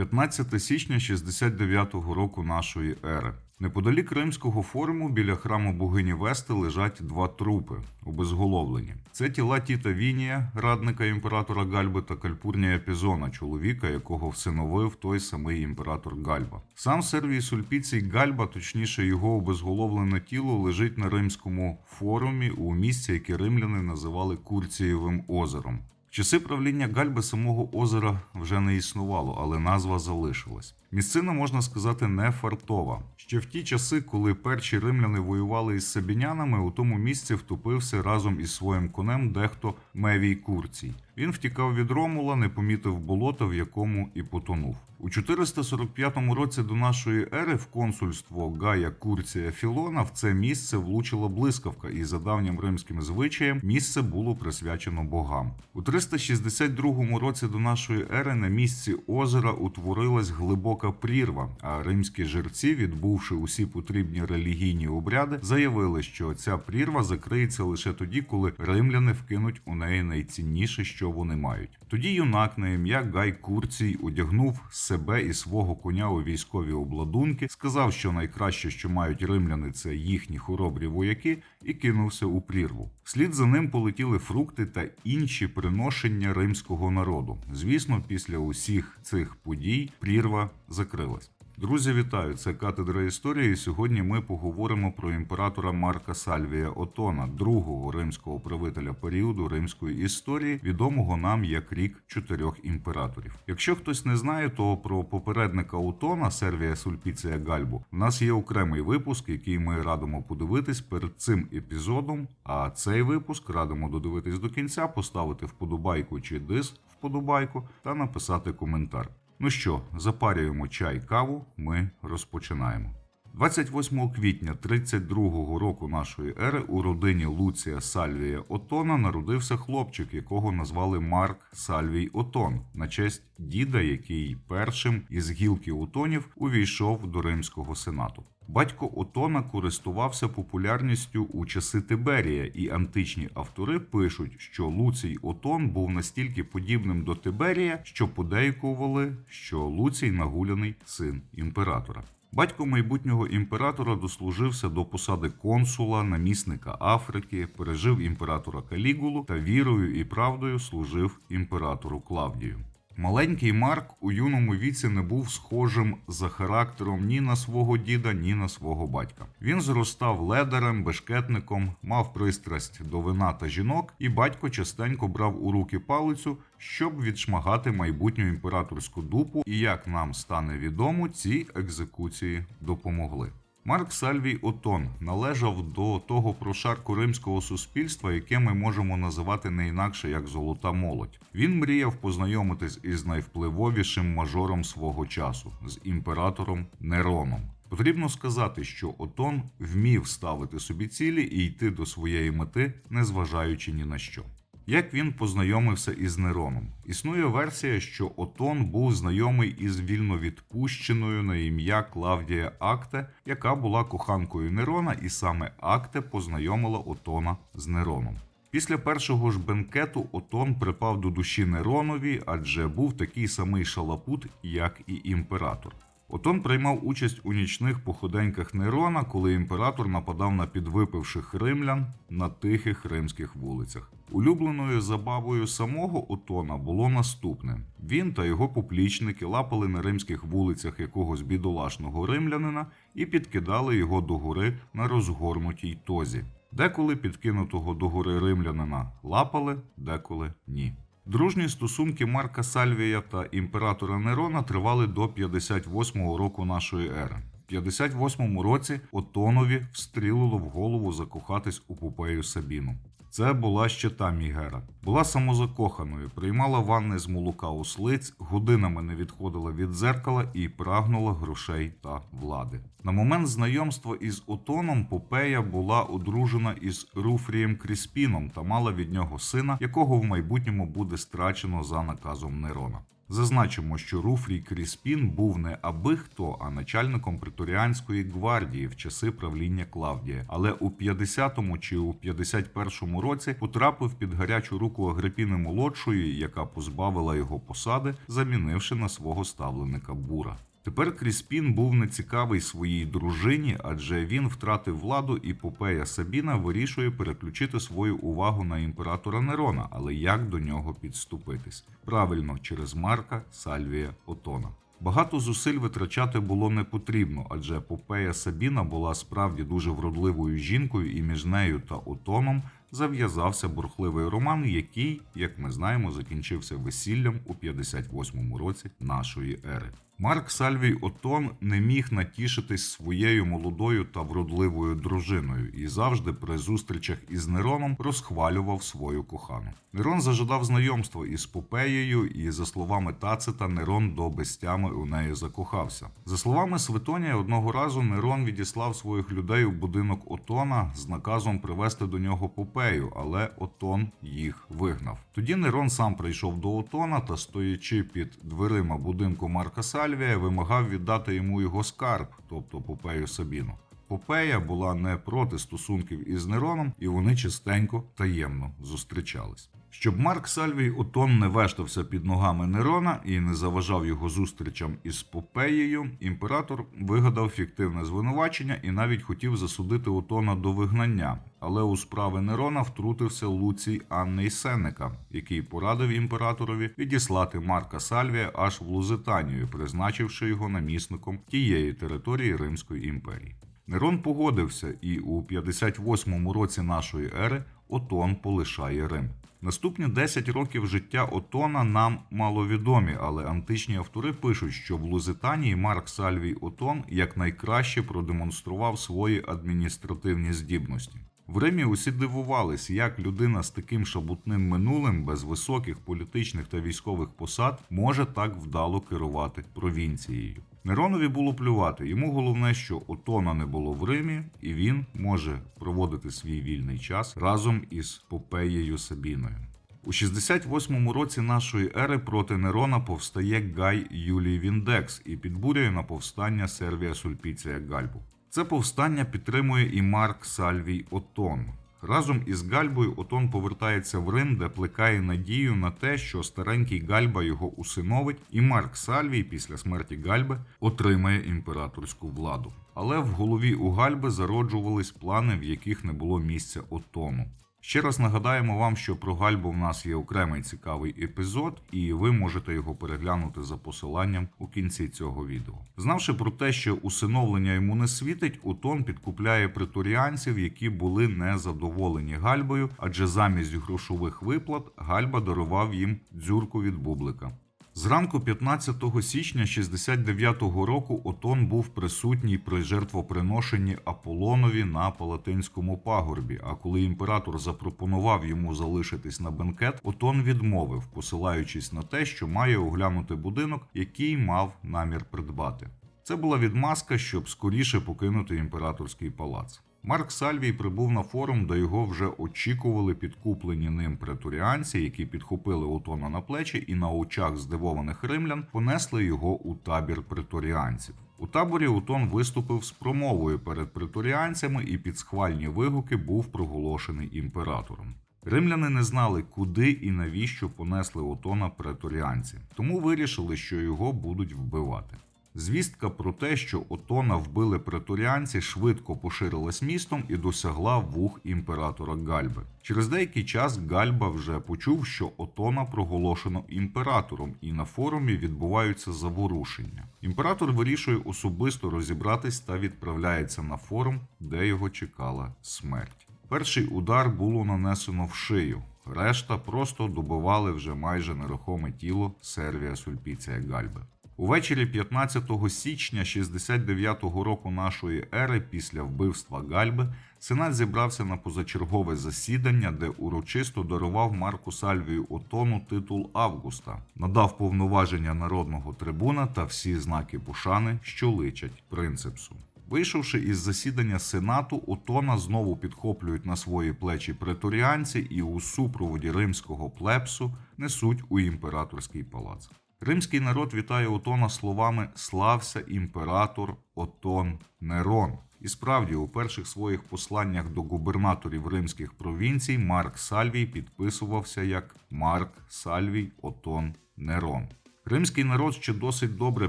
15 січня 69-го року нашої ери. Неподалік Римського форуму біля храму богині Вести лежать два трупи, обезголовлені. Це тіла Тіта Вінія, радника імператора Гальби, та Кальпурнія Пізона, чоловіка, якого всиновив той самий імператор Гальба. Сам Сервій Сульпіцій Гальба, точніше його обезголовлене тіло, лежить на римському форумі у місці, яке римляни називали Курцієвим озером. Часи правління Гальби самого озера вже не існувало, але назва залишилась. Місцина, можна сказати, не фартова. Ще в ті часи, коли перші римляни воювали із сабінянами, у тому місці втопився разом із своїм конем дехто Мевій Курцій. Він втікав від Ромула, не помітив болота, в якому і потонув. У 445 році до нашої ери в консульство Гая Курція Філона в це місце влучила блискавка, і за давнім римським звичаєм місце було присвячено богам. У 362 році до нашої ери на місці озера утворилась глибока прірва, а римські жерці, відбувши усі потрібні релігійні обряди, заявили, що ця прірва закриється лише тоді, коли римляни вкинуть у неї найцінніше, що вони мають. Тоді юнак на ім'я Гай Курцій одягнув себе і свого коня у військові обладунки, сказав, що найкраще, що мають римляни, це їхні хоробрі вояки, і кинувся у прірву. Слід за ним полетіли фрукти та інші приношення римського народу. Звісно, після усіх цих подій прірва закрилась. Друзі, вітаю! Це катедра історії. і Сьогодні ми поговоримо про імператора Марка Сальвія Отона, другого римського правителя періоду римської історії, відомого нам як рік чотирьох імператорів. Якщо хтось не знає, то про попередника Отона Сервія Сульпіція Гальбу в нас є окремий випуск, який ми радимо подивитись перед цим епізодом. А цей випуск радимо додивитись до кінця, поставити вподобайку чи дис вподобайку та написати коментар. Ну що, запарюємо чай, каву, ми розпочинаємо. 28 квітня 32-го року нашої ери у родині Луція Сальвія Отона народився хлопчик, якого назвали Марк Сальвій Отон, на честь діда, який першим із гілки Отонів увійшов до Римського сенату. Батько Отона користувався популярністю у часи Тиберія, і античні автори пишуть, що Луцій Отон був настільки подібним до Тиберія, що подейкували, що Луцій нагуляний син імператора. Батько майбутнього імператора дослужився до посади консула, намісника Африки, пережив імператора Калігулу та вірою і правдою служив імператору Клавдію. Маленький Марк у юному віці не був схожим за характером ні на свого діда, ні на свого батька. Він зростав ледарем, бешкетником, мав пристрасть до вина та жінок, і батько частенько брав у руки палицю, щоб відшмагати майбутню імператорську дупу. І як нам стане відомо, ці екзекуції допомогли. Марк Сальвій Отон належав до того прошарку римського суспільства, яке ми можемо називати не інакше як золота молодь. Він мріяв познайомитись із найвпливовішим мажором свого часу з імператором Нероном. Потрібно сказати, що Отон вмів ставити собі цілі і йти до своєї мети, незважаючи ні на що. Як він познайомився із Нероном? Існує версія, що Отон був знайомий із вільновідпущеною на ім'я Клавдія Акте, яка була коханкою Нерона, і саме Акте познайомила Отона з Нероном. Після першого ж бенкету Отон припав до душі Неронові, адже був такий самий шалапут, як і імператор. Отон приймав участь у нічних походеньках Нерона, коли імператор нападав на підвипивших римлян на тихих римських вулицях. Улюбленою забавою самого Отона було наступне: він та його поплічники лапали на римських вулицях якогось бідолашного римлянина і підкидали його догори на розгорнутій тозі. Деколи підкинутого догори римлянина лапали, деколи ні. Дружні стосунки Марка Сальвія та імператора Нерона тривали до 58-го року нашої ери. В 58-му році Отонові встрілило в голову закохатись у Попею Сабіну. Це була ще та Мігера. Була самозакоханою, приймала ванни з молока ослиць, годинами не відходила від дзеркала і прагнула грошей та влади. На момент знайомства із Отоном Попея була одружена із Руфрієм Кріспіном та мала від нього сина, якого в майбутньому буде страчено за наказом Нерона. Зазначимо, що Руфрій Кріспін був не аби хто, а начальником преторіанської гвардії в часи правління Клавдія, але у 50-му чи у 51-му році потрапив під гарячу руку Агрипіни молодшої, яка позбавила його посади, замінивши на свого ставленика Бура. Тепер Кріспін був нецікавий своїй дружині, адже він втратив владу, і Попея Сабіна вирішує переключити свою увагу на імператора Нерона, але як до нього підступитись? Правильно, через Марка Сальвія Отона. Багато зусиль витрачати було не потрібно, адже Попея Сабіна була справді дуже вродливою жінкою, і між нею та Отоном зав'язався бурхливий роман, який, як ми знаємо, закінчився весіллям у 58-му році нашої ери. Марк Сальвій Отон не міг натішитись своєю молодою та вродливою дружиною і завжди при зустрічах із Нероном розхвалював свою кохану. Нерон зажадав знайомство із Попеєю, і за словами Тацита, Нерон до безтями у неї закохався. За словами Светонія, одного разу Нерон відіслав своїх людей у будинок Отона з наказом привезти до нього Попею, але Отон їх вигнав. Тоді Нерон сам прийшов до Отона та, стоячи під дверима будинку Марка Сальвія, вимагав віддати йому його скарб, тобто Попею Сабіну. Попея була не проти стосунків із Нероном, і вони частенько таємно зустрічались. Щоб Марк Сальвій Отон не вештався під ногами Нерона і не заважав його зустрічам із Попеєю, імператор вигадав фіктивне звинувачення і навіть хотів засудити Отона до вигнання. Але у справи Нерона втрутився Луцій Анний Сенека, який порадив імператорові відіслати Марка Сальвія аж в Лузитанію, призначивши його намісником тієї території Римської імперії. Нерон погодився, і у 58-му році нашої ери Отон полишає Рим. Наступні 10 років життя Отона нам маловідомі, але античні автори пишуть, що в Лузитанії Марк Сальвій Отон якнайкраще продемонстрував свої адміністративні здібності. В Римі усі дивувались, як людина з таким шабутним минулим, без високих політичних та військових посад, може так вдало керувати провінцією. Неронові було плювати. Йому головне, що Отона не було в Римі, і він може проводити свій вільний час разом із Попеєю Сабіною. У 68-му році нашої ери проти Нерона повстає Гай Юлій Віндекс і підбурює на повстання Сервія Сульпіція Гальбу. Це повстання підтримує і Марк Сальвій Отон. Разом із Гальбою Отон повертається в Рим, де плекає надію на те, що старенький Гальба його усиновить, і Марк Сальвій після смерті Гальби отримає імператорську владу. Але в голові у Гальби зароджувались плани, в яких не було місця Отону. Ще раз нагадаємо вам, що про Гальбу в нас є окремий цікавий епізод, і ви можете його переглянути за посиланням у кінці цього відео. Знавши про те, що усиновлення йому не світить, Утон підкупляє притуріанців, які були незадоволені Гальбою, адже замість грошових виплат Гальба дарував їм дзюрку від бублика. Зранку 15 січня 69-го року Отон був присутній при жертвоприношенні Аполлонові на Палатинському пагорбі. А коли імператор запропонував йому залишитись на бенкет, Отон відмовив, посилаючись на те, що має оглянути будинок, який мав намір придбати. Це була відмазка, щоб скоріше покинути імператорський палац. Марк Сальвій прибув на форум, де його вже очікували підкуплені ним преторіанці, які підхопили Отона на плечі і на очах здивованих римлян понесли його у табір преторіанців. У таборі Утон виступив з промовою перед преторіанцями і під схвальні вигуки був проголошений імператором. Римляни не знали, куди і навіщо понесли Отона преторіанці, тому вирішили, що його будуть вбивати. Звістка про те, що Отона вбили преторіанці, швидко поширилась містом і досягла вух імператора Гальби. Через деякий час Гальба вже почув, що Отона проголошено імператором, і на форумі відбуваються заворушення. Імператор вирішує особисто розібратись та відправляється на форум, де його чекала смерть. Перший удар було нанесено в шию. Решта просто добивали вже майже нерухоме тіло Сервія Сульпіція Гальби. Увечері 15 січня 69-го року нашої ери, після вбивства Гальби, Сенат зібрався на позачергове засідання, де урочисто дарував Марку Сальвію Отону титул Августа, надав повноваження народного трибуна та всі знаки пошани, що личать принципсу. Вийшовши із засідання сенату, Отона знову підхоплюють на свої плечі преторіанці і у супроводі римського плепсу несуть у імператорський палац. Римський народ вітає Отона словами Слався імператор Отон Нерон. І справді, у перших своїх посланнях до губернаторів римських провінцій Марк Сальвій підписувався як Марк Сальвій Отон Нерон. Римський народ ще досить добре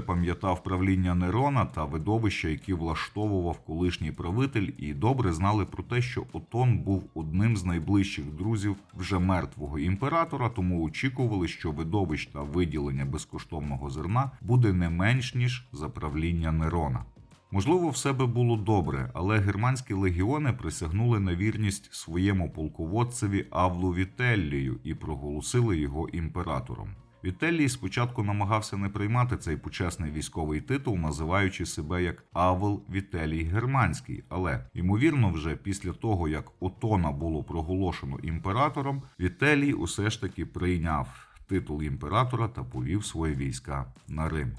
пам'ятав правління Нерона та видовища, які влаштовував колишній правитель, і добре знали про те, що Отон був одним з найближчих друзів вже мертвого імператора, тому очікували, що видовищ та виділення безкоштовного зерна буде не менш ніж за правління Нерона. Можливо, все би було добре, але германські легіони присягнули на вірність своєму полководцеві Авлу Вітеллію і проголосили його імператором. Вітелій спочатку намагався не приймати цей почесний військовий титул, називаючи себе як Авел Вітелій Германський. Але ймовірно, вже після того як Отона було проголошено імператором, Вітелій усе ж таки прийняв титул імператора та повів свої війська на Рим.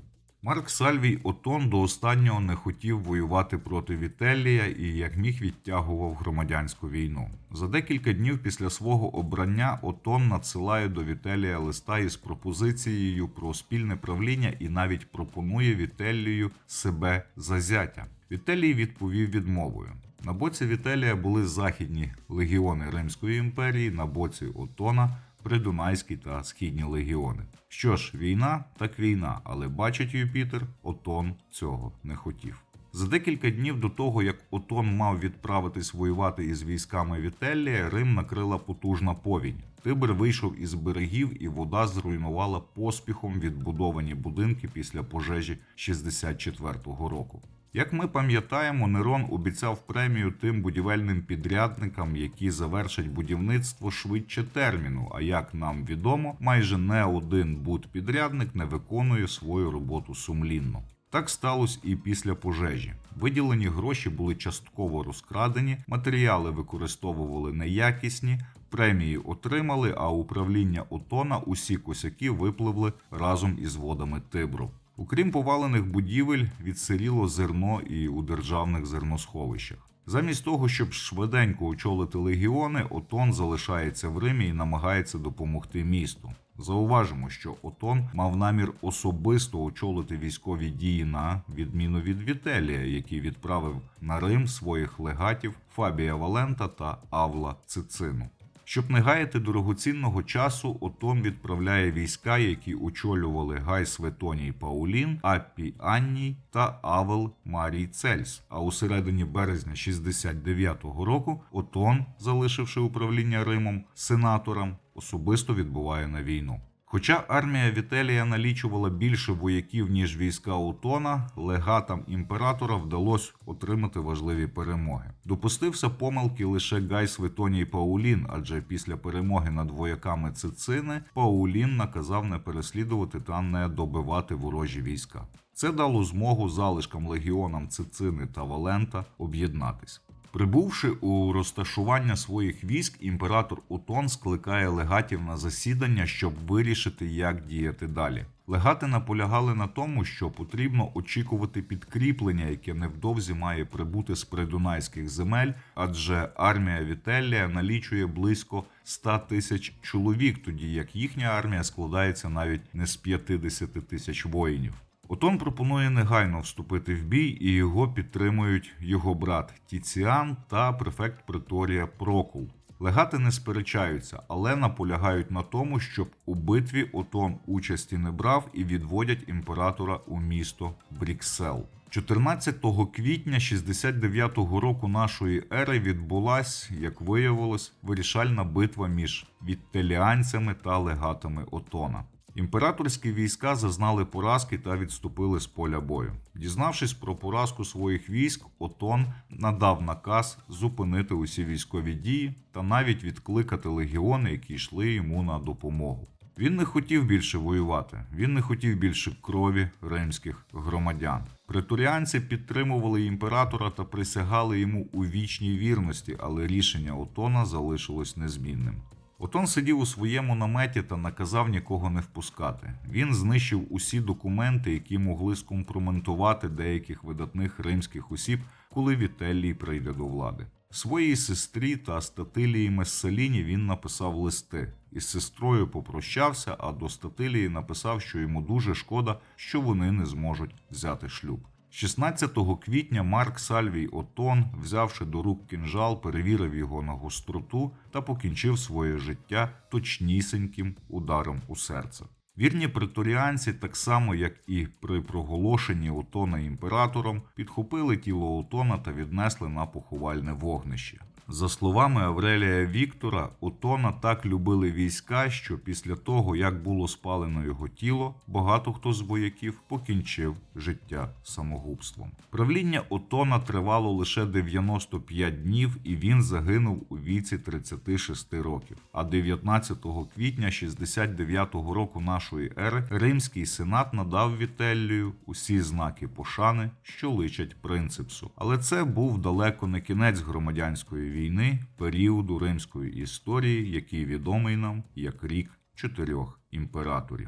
Марк Сальвій Отон до останнього не хотів воювати проти Вітелія і як міг відтягував громадянську війну. За декілька днів після свого обрання Отон надсилає до Вітелія листа із пропозицією про спільне правління і навіть пропонує Вітелію себе за зятя. Вітелій відповів відмовою. На боці Вітелія були західні легіони Римської імперії, на боці Отона Придунайський та Східні легіони. Що ж, війна так війна, але бачить Юпітер, Отон цього не хотів. За декілька днів до того, як Отон мав відправитись воювати із військами Вітелія, Рим накрила потужна повінь. Тибр вийшов із берегів, і вода зруйнувала поспіхом відбудовані будинки після пожежі 64-го року. Як ми пам'ятаємо, Нерон обіцяв премію тим будівельним підрядникам, які завершать будівництво швидше терміну. А як нам відомо, майже не один будпідрядник не виконує свою роботу сумлінно. Так сталося і після пожежі. Виділені гроші були частково розкрадені, матеріали використовували неякісні, премії отримали, а управління Отона усі косяки випливли разом із водами Тибру. Окрім повалених будівель, відсиріло зерно і у державних зерносховищах. Замість того, щоб швиденько очолити легіони, Отон залишається в Римі і намагається допомогти місту. Зауважимо, що Отон мав намір особисто очолити військові дії на відміну від Вітелія, який відправив на Рим своїх легатів Фабія Валента та Авла Цицину. Щоб не гаяти дорогоцінного часу, Отон відправляє війська, які очолювали Гай Светоній Паулін, Аппі Анній та Авел Марій Цельс. А у середині березня 69-го року Отон, залишивши управління Римом сенаторам, особисто відбуває на війну. Хоча армія Вітелія налічувала більше вояків, ніж війська Отона, легатам імператора вдалося отримати важливі перемоги. Допустився помилки лише Гай Светоній Паулін, адже після перемоги над вояками Цицини Паулін наказав не переслідувати та не добивати ворожі війська. Це дало змогу залишкам легіонам Цицини та Валента об'єднатись. Прибувши у розташування своїх військ, імператор Отон скликає легатів на засідання, щоб вирішити, як діяти далі. Легати наполягали на тому, що потрібно очікувати підкріплення, яке невдовзі має прибути з придунайських земель, адже армія Вітелія налічує близько 100 тисяч чоловік, тоді як їхня армія складається навіть не з 50 тисяч воїнів. Отон пропонує негайно вступити в бій, і його підтримують його брат Тіціан та префект Преторія Прокул. Легати не сперечаються, але наполягають на тому, щоб у битві Отон участі не брав і відводять імператора у місто Бріксел. 14 квітня 69-го року нашої ери відбулась, як виявилось, вирішальна битва між відтеліанцями та легатами Отона. Імператорські війська зазнали поразки та відступили з поля бою. Дізнавшись про поразку своїх військ, Отон надав наказ зупинити усі військові дії та навіть відкликати легіони, які йшли йому на допомогу. Він не хотів більше воювати, він не хотів більше крові римських громадян. Претуріанці підтримували імператора та присягали йому у вічній вірності, але рішення Отона залишилось незмінним. Отон сидів у своєму наметі та наказав нікого не впускати. Він знищив усі документи, які могли скомпроментувати деяких видатних римських осіб, коли Вітелій прийде до влади. Своїй сестрі та Статилії Месселіні він написав листи. Із сестрою попрощався, а до Статилії написав, що йому дуже шкода, що вони не зможуть взяти шлюб. 16 квітня Марк Сальвій Отон, взявши до рук кінжал, перевірив його на гостроту та покінчив своє життя точнісіньким ударом у серце. Вірні преторіанці, так само як і при проголошенні Отона імператором, підхопили тіло Отона та віднесли на поховальне вогнище. За словами Аврелія Віктора, Отона так любили війська, що після того, як було спалено його тіло, багато хто з вояків покінчив життя самогубством. Правління Отона тривало лише 95 днів, і він загинув у віці 36 років. А 19 квітня 69 року нашої ери Римський сенат надав Вітеллію усі знаки пошани, що личать принципсу. Але це був далеко не кінець громадянської війни, періоду римської історії, який відомий нам як рік чотирьох імператорів.